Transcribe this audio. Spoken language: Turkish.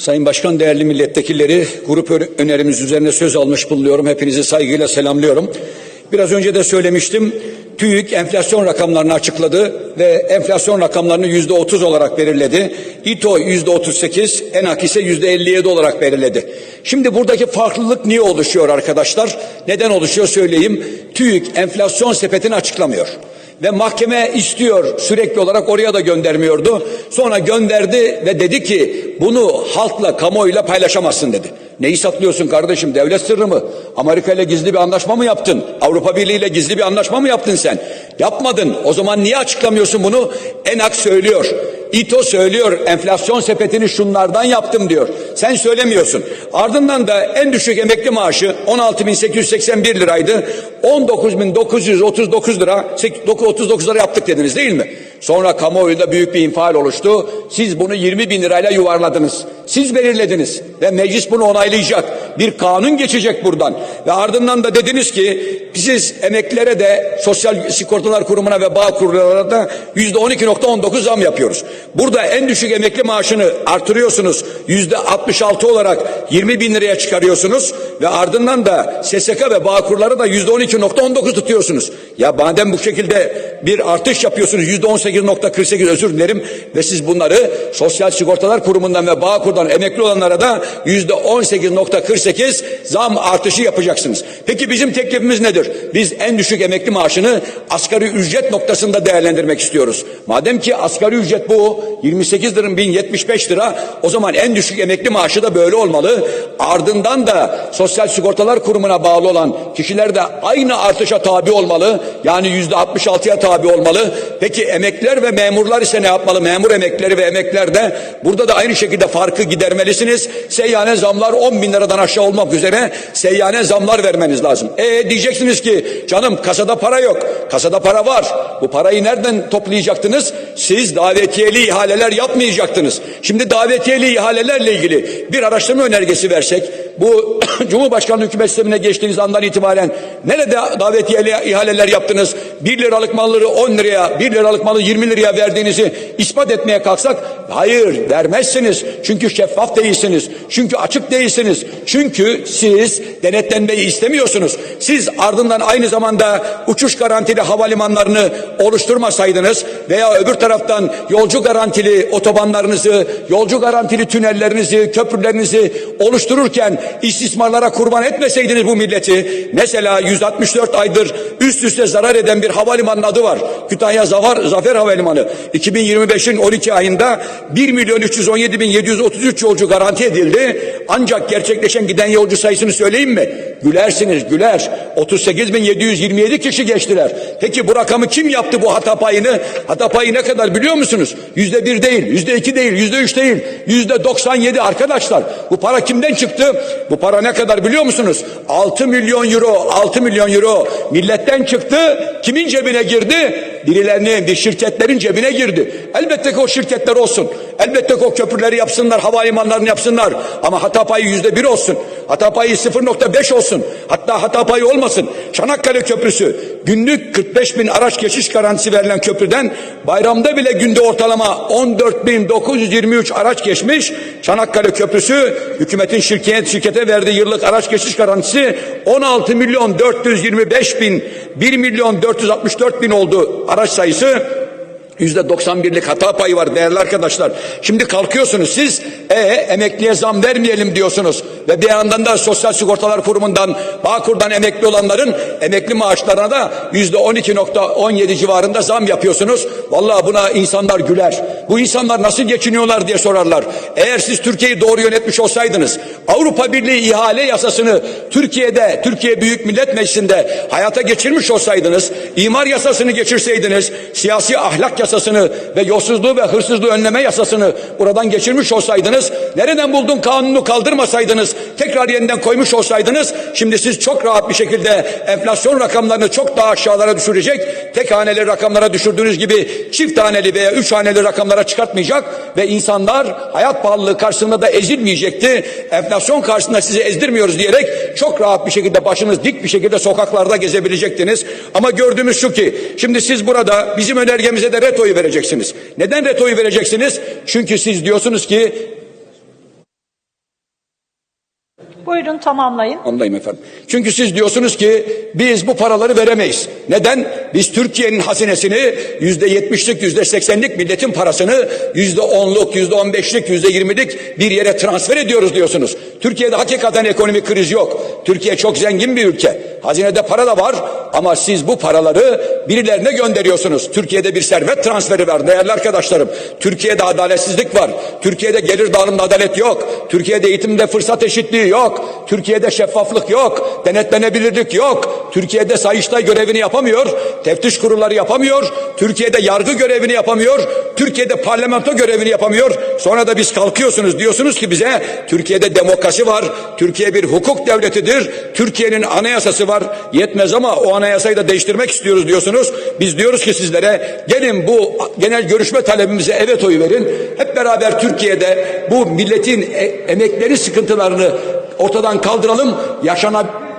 Sayın Başkan, değerli milletvekilleri, grup önerimiz üzerine söz almış bulunuyorum. Hepinizi saygıyla selamlıyorum. Biraz önce de söylemiştim. TÜİK enflasyon rakamlarını açıkladı ve enflasyon rakamlarını yüzde otuz olarak belirledi. İTO yüzde otuz sekiz, ENAK ise yüzde elli yedi olarak belirledi. Şimdi buradaki farklılık niye oluşuyor arkadaşlar? Neden oluşuyor söyleyeyim. TÜİK enflasyon sepetini açıklamıyor ve mahkeme istiyor sürekli olarak oraya da göndermiyordu. Sonra gönderdi ve dedi ki bunu halkla kamuoyuyla paylaşamazsın dedi. Neyi saklıyorsun kardeşim devlet sırrı mı? Amerika ile gizli bir anlaşma mı yaptın? Avrupa Birliği ile gizli bir anlaşma mı yaptın sen? Yapmadın. O zaman niye açıklamıyorsun bunu? ENAK söylüyor. İTO söylüyor enflasyon sepetini şunlardan yaptım diyor. Sen söylemiyorsun. Ardından da en düşük emekli maaşı 16.881 liraydı. 19.939 lira 39 lira yaptık dediniz değil mi? Sonra kamuoyunda büyük bir infial oluştu. Siz bunu 20 bin lirayla yuvarladınız. Siz belirlediniz ve meclis bunu onaylayacak. Bir kanun geçecek buradan. Ve ardından da dediniz ki siz emeklilere de Sosyal Sigortalar Kurumu'na ve bağ kurullarına da yüzde 12.19 zam yapıyoruz. Burada en düşük emekli maaşını artırıyorsunuz. Yüzde 66 olarak 20 bin liraya çıkarıyorsunuz ve ardından da SSK ve bağ kurları da yüzde 12.19 tutuyorsunuz. Ya madem bu şekilde bir artış yapıyorsunuz yüzde 18.48 özür dilerim ve siz bunları Sosyal Sigortalar Kurumu'ndan ve Bağkur'dan emekli olanlara da yüzde 18.48 zam artışı yapacaksınız. Peki bizim teklifimiz nedir? Biz en düşük emekli maaşını asgari ücret noktasında değerlendirmek istiyoruz. Madem ki asgari ücret bu 28 lira 1075 lira o zaman en düşük emekli maaşı da böyle olmalı. Ardından da Sosyal Sigortalar Kurumu'na bağlı olan kişiler de aynı artışa tabi olmalı. Yani yüzde 66'ya tabi olmalı. Peki emekliler ve memurlar ise ne yapmalı? Memur emeklileri ve emekliler de burada da aynı şekilde farkı gidermelisiniz. Seyyane zamlar 10 bin liradan aşağı olmak üzere seyyane zamlar vermeniz lazım. E diyeceksiniz ki canım kasada para yok. Kasada para var. Bu parayı nereden toplayacaktınız? Siz davetiyeli ihaleler yapmayacaktınız. Şimdi davetiyeli ihalelerle ilgili bir araştırma önergesi versek bu Cumhurbaşkanlığı hükümet sistemine geçtiğiniz andan itibaren nerede davetiyeli ihaleler yaptınız? 1 liralık malları 10 liraya, 1 liralık malı 20 liraya verdiğinizi ispat etmeye kalksak hayır vermezsiniz. Çünkü şeffaf değilsiniz. Çünkü açık değilsiniz. Çünkü siz denetlenmeyi istemiyorsunuz. Siz ardından aynı zamanda uçuş garantili havalimanlarını oluşturmasaydınız veya öbür taraftan yolcu garantili otobanlarınızı, yolcu garantili tünellerinizi, köprülerinizi oluştururken istismarlara kurban etmeseydiniz bu milleti mesela 164 aydır üst üste zarar eden bir havalimanının adı var. Kütahya Zafer, Zafer Havalimanı 2025'in 12 ayında 1 milyon 317 bin 733 yolcu garanti edildi. Ancak gerçekleşen giden yolcu sayısını söyleyeyim mi? Gülersiniz güler. 38 bin 727 kişi geçtiler. Peki bu rakamı kim yaptı bu hata payını? Hata payı ne kadar biliyor musunuz? Yüzde bir değil, yüzde iki değil, yüzde üç değil, yüzde 97 arkadaşlar. Bu para kimden çıktı? Bu para ne kadar biliyor musunuz? 6 milyon euro, 6 milyon euro milletten çıktı. Kimin cebine girdi? Birilerinin, bir şirketlerin cebine girdi. Elbette ki o şirketler olsun. Elbette o köprüleri yapsınlar, havalimanlarını yapsınlar. Ama hata payı yüzde bir olsun. Hata payı 0.5 olsun. Hatta hata payı olmasın. Çanakkale Köprüsü günlük 45 bin araç geçiş garantisi verilen köprüden bayramda bile günde ortalama 14.923 araç geçmiş. Çanakkale Köprüsü hükümetin şirket şirkete verdiği yıllık araç geçiş garantisi 16 milyon 425 bin 1 milyon 464 bin oldu araç sayısı. Yüzde 91'lik hata payı var değerli arkadaşlar. Şimdi kalkıyorsunuz siz e, emekliye zam vermeyelim diyorsunuz. Ve bir yandan da Sosyal Sigortalar Kurumu'ndan, Bağkur'dan emekli olanların emekli maaşlarına da yüzde 12.17 civarında zam yapıyorsunuz. Vallahi buna insanlar güler. Bu insanlar nasıl geçiniyorlar diye sorarlar. Eğer siz Türkiye'yi doğru yönetmiş olsaydınız, Avrupa Birliği ihale yasasını Türkiye'de, Türkiye Büyük Millet Meclisi'nde hayata geçirmiş olsaydınız, imar yasasını geçirseydiniz, siyasi ahlak yasasını ve yolsuzluğu ve hırsızlığı önleme yasasını buradan geçirmiş olsaydınız, nereden buldun kanunu kaldırmasaydınız, tekrar yeniden koymuş olsaydınız, şimdi siz çok rahat bir şekilde enflasyon rakamlarını çok daha aşağılara düşürecek, tek haneli rakamlara düşürdüğünüz gibi çift haneli veya üç haneli rakamlara çıkartmayacak ve insanlar hayat pahalılığı karşısında da ezilmeyecekti. Enflasyon karşısında sizi ezdirmiyoruz diyerek çok rahat bir şekilde başınız dik bir şekilde sokaklarda gezebilecektiniz. Ama gördüğümüz şu ki şimdi siz burada bizim önergemize de retoyu vereceksiniz. Neden retoyu vereceksiniz? Çünkü siz diyorsunuz ki Buyurun tamamlayın. Anlayayım efendim. Çünkü siz diyorsunuz ki biz bu paraları veremeyiz. Neden? Biz Türkiye'nin hazinesini yüzde yetmişlik, yüzde seksenlik milletin parasını yüzde onluk, yüzde on beşlik, yüzde yirmilik bir yere transfer ediyoruz diyorsunuz. Türkiye'de hakikaten ekonomik kriz yok. Türkiye çok zengin bir ülke. Hazinede para da var ama siz bu paraları birilerine gönderiyorsunuz. Türkiye'de bir servet transferi var değerli arkadaşlarım. Türkiye'de adaletsizlik var. Türkiye'de gelir dağılımında adalet yok. Türkiye'de eğitimde fırsat eşitliği yok. Türkiye'de şeffaflık yok. Denetlenebilirlik yok. Türkiye'de Sayıştay görevini yapamıyor. Teftiş kurulları yapamıyor. Türkiye'de yargı görevini yapamıyor. Türkiye'de parlamento görevini yapamıyor. Sonra da biz kalkıyorsunuz diyorsunuz ki bize Türkiye'de demokrasi var. Türkiye bir hukuk devletidir. Türkiye'nin anayasası var. Yetmez ama o anayasayı da değiştirmek istiyoruz diyorsunuz. Biz diyoruz ki sizlere gelin bu genel görüşme talebimize evet oyu verin. Hep beraber Türkiye'de bu milletin e- emekleri sıkıntılarını ortadan kaldıralım. Yaşanabilir